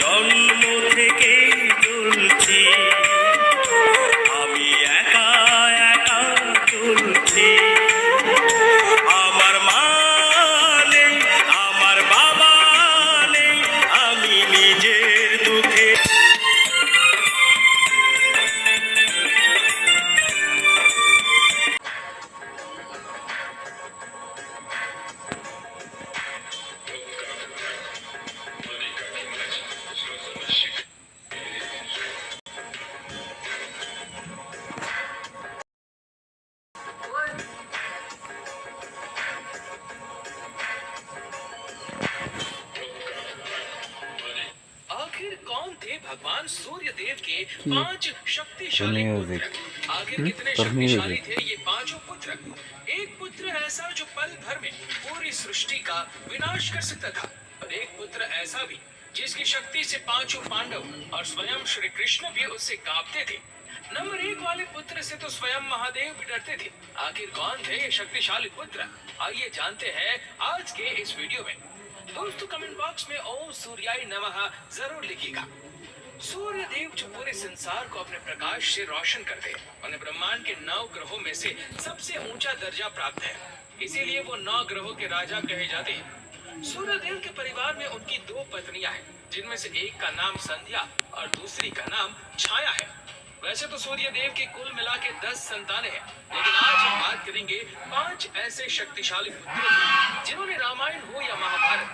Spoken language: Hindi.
জন্ম থেকে पाँच शक्तिशाली पुत्र? आखिर कितने शक्तिशाली थे ये पाँचों पुत्र? एक पुत्र ऐसा जो पल भर में पूरी सृष्टि का विनाश कर सकता था और एक पुत्र ऐसा भी जिसकी शक्ति से पाँचों पांडव और स्वयं श्री कृष्ण भी उससे कांपते थे। नंबर एक वाले पुत्र से तो स्वयं महादेव भी डरते थे। आखिर कौन थे ये शक्तिशाली पुत्र? आइए जानते हैं आज के इस वीडियो में। दोस्तों कमेंट बॉक्स में ओम सूर्याय नमः ज़रूर लिखिएगा। सूर्य देव जो पूरे संसार को अपने प्रकाश से रोशन करते हैं, उन्हें ब्रह्मांड के नौ ग्रहों में से सबसे ऊँचा दर्जा प्राप्त है। इसीलिए वो नौ ग्रहों के राजा कहे जाते हैं। सूर्य देव के परिवार में उनकी दो पत्नियाँ हैं, जिनमें से एक का नाम संध्या और दूसरी का नाम छाया है। वैसे तो सूर्य देव के कुल मिला के दस संतानें हैं, लेकिन आज हम बात करेंगे पाँच ऐसे शक्तिशाली पुत्रों की, जिन्होंने रामायण हो या महाभारत।